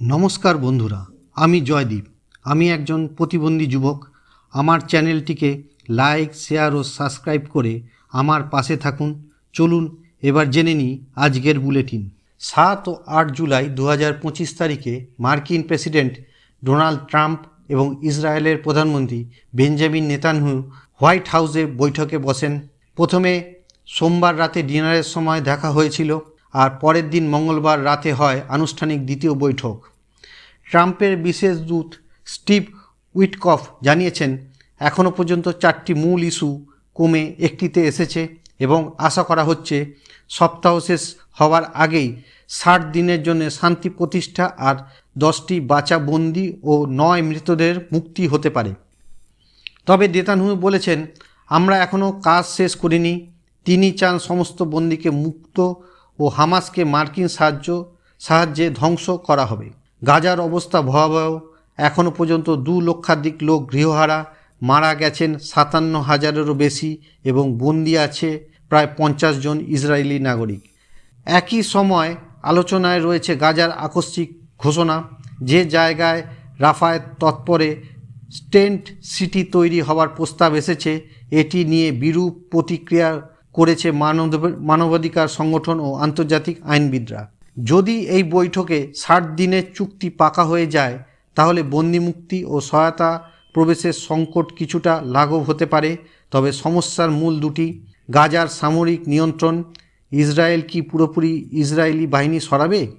নমস্কার বন্ধুরা, আমি জয়দীপ। আমি একজন প্রতিবন্ধী যুবক। আমার চ্যানেলটিকে লাইক, শেয়ার ও সাবস্ক্রাইব করে আমার পাশে থাকুন। চলুন, এবার জেনে নিই আজকের বুলেটিন। সাত ও আট জুলাই দু হাজার পঁচিশ তারিখে মার্কিন প্রেসিডেন্ট ডোনাল্ড ট্রাম্প এবং ইসরায়েলের প্রধানমন্ত্রী বেঞ্জামিন নেতানহু হোয়াইট হাউসে বৈঠকে বসেন। প্রথমে সোমবার রাতে ডিনারের সময় দেখা হয়েছিল আর পরের দিন মঙ্গলবার রাতে হয় আনুষ্ঠানিক দ্বিতীয় বৈঠক। ট্রাম্পের বিশেষ দূত স্টিভ উইটকফ জানিয়েছেন এখনও পর্যন্ত চারটি মূল ইস্যু কমে একটিতে এসেছে এবং আশা করা হচ্ছে সপ্তাহ শেষ হওয়ার আগেই ষাট দিনের জন্য শান্তি প্রতিষ্ঠা আর দশটি বাঁচা বন্দি ও নয় মৃতদের মুক্তি হতে পারে। তবে নেতানহু বলেছেন, আমরা এখনও কাজ শেষ করিনি। তিনি চান সমস্ত বন্দিকে মুক্ত ও হামাসকে মার্কিন সাহায্য সাহায্যে ধ্বংস করা হবে। গাজার অবস্থা ভয়াবহ। এখনও পর্যন্ত দু লক্ষাধিক লোক গৃহহারা। মারা গেছেন সাতান্ন হাজারেরও বেশি এবং বন্দি আছে প্রায় পঞ্চাশ জন ইসরায়েলি নাগরিক। একই সময় আলোচনায় রয়েছে গাজার আকস্মিক ঘোষণা। যে জায়গায় রাফায় তৎপরে স্টেন্ট সিটি তৈরি হওয়ার প্রস্তাব এসেছে, এটি নিয়ে বিরূপ প্রতিক্রিয়া করেছে মানব, মানবাধিকার সংগঠন ও আন্তর্জাতিক আইনবিদরা। যদি এই বৈঠকে ষাট দিনের চুক্তি পাকা হয়ে যায়, তাহলে বন্দিমুক্তি ও সহায়তা প্রবেশের সংকট কিছুটা লাঘব হতে পারে। তবে সমস্যার মূল দুটি, গাজার সামরিক নিয়ন্ত্রণ, ইসরায়েল কি পুরোপুরি ইসরায়েলি বাহিনী সরাবে?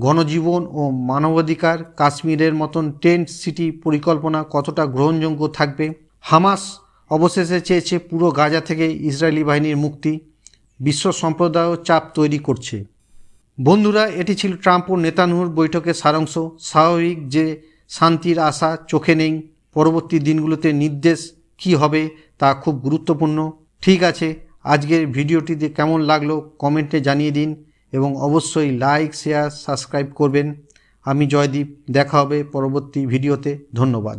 গণজীবন ও মানবাধিকার কাশ্মীরের মতন টেন্ট সিটি পরিকল্পনা কতটা গ্রহণযোগ্য থাকবে? হামাস অবশেষে চেয়েছে পুরো গাজা থেকে ইসরায়েলি বাহিনীর মুক্তি। বিশ্ব সম্প্রদায়ও চাপ তৈরি করছে। বন্ধুরা, এটি ছিল ট্রাম্প ও নেতানহুর বৈঠকের সারাংশ। স্বাভাবিক যে শান্তির আশা চোখে নেই, পরবর্তী দিনগুলোতে নির্দেশ কি হবে তা খুব গুরুত্বপূর্ণ। ঠিক আছে, আজকের ভিডিওটিতে কেমন লাগল কমেন্টে জানিয়ে দিন এবং অবশ্যই লাইক, শেয়ার, সাবস্ক্রাইব করবেন। আমি জয়দীপ, দেখা হবে পরবর্তী ভিডিওতে। ধন্যবাদ।